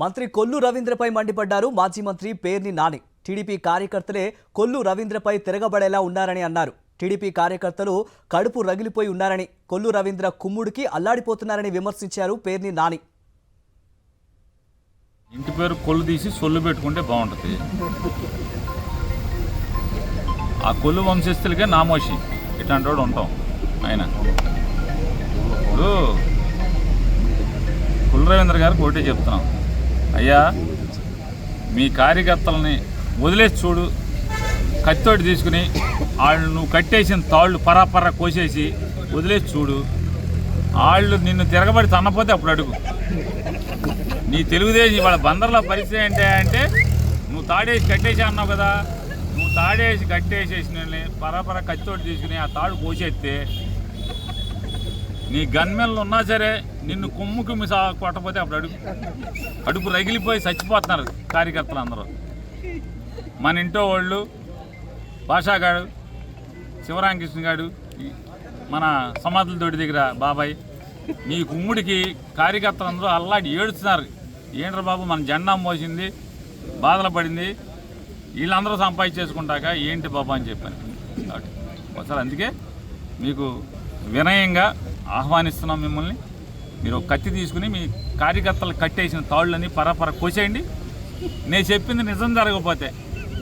మంత్రి కొల్లు రవీంద్రపై మండిపడ్డారు. మాజీ మంత్రి పేర్ని నాని. టీడీపీ కార్యకర్తలే కొల్లు రవీంద్రపై తిరగబడేలా ఉన్నారని అన్నారు. టీడీపీ కార్యకర్తలు కడుపు రగిలిపోయి ఉన్నారని కొల్లు రవీంద్ర కుమ్ముడికి అల్లాడిపోతున్నారని విమర్శించారు పేర్ని నాని. ఇంటి పేరు కొల్లు తీసి సొల్లు పెట్టుకుంటే బాగుంటుంది. ఆ కొల్లు వంశస్థులకే నామోషి. ఇట్లాంటి వాడు ఉంటాం. ఆయన. ఇప్పుడు కుల రవీంద్ర గారికి ఒకటే చెప్తున్నాం. అయ్యా మీ కార్యకర్తలని వదిలేసి చూడు. కత్తోటి తీసుకుని వాళ్ళు నువ్వు కట్టేసిన తాళ్ళు పరాపరా కోసేసి వదిలేసి చూడు. వాళ్ళు నిన్ను తిరగబడి తన్నపోతే అప్పుడు అడుగు. నీ తెలుగుదేశం వాళ్ళ బందర్ల పరిస్థితి ఏంటి అంటే నువ్వు తాడేసి కట్టేసి అన్నావు కదా నువ్వు తాడేసి కట్టేసేసిన పరపర కత్తితోటి తీసుకుని ఆ తాడు కోసేస్తే నీ గన్మెన్లు ఉన్నా సరే నిన్ను కొమ్ము కుమ్మి సా కొట్టపోతే అప్పుడు అడుగు. అడుపు రగిలిపోయి చచ్చిపోతున్నారు కార్యకర్తలు అందరూ. మన ఇంటో వాళ్ళు భాషాగాడు శివరామకృష్ణ గాడు మన సమాధుల తోటి దగ్గర బాబాయ్ నీ కుమ్ముడికి కార్యకర్తలు అందరూ అల్లాడి ఏడుస్తున్నారు. ఏంట్రా బాబు మన జెండా మోసింది బాధలు పడింది వీళ్ళందరూ సంపాదించేసుకుంటాక ఏంటి బాబు అని చెప్పాను. ఒకసారి అందుకే మీకు వినయంగా ఆహ్వానిస్తున్నాం మిమ్మల్ని. మీరు కత్తి తీసుకుని మీ కార్యకర్తలు కట్టేసిన తాళ్ళని పరపర కోసేయండి. నేను చెప్పింది నిజం జరగకపోతే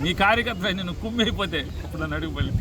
మీ కార్యకర్తలు నేను కుమ్మైపోతే ఇప్పుడు నడుగుపల్లి అడుగుపల్లి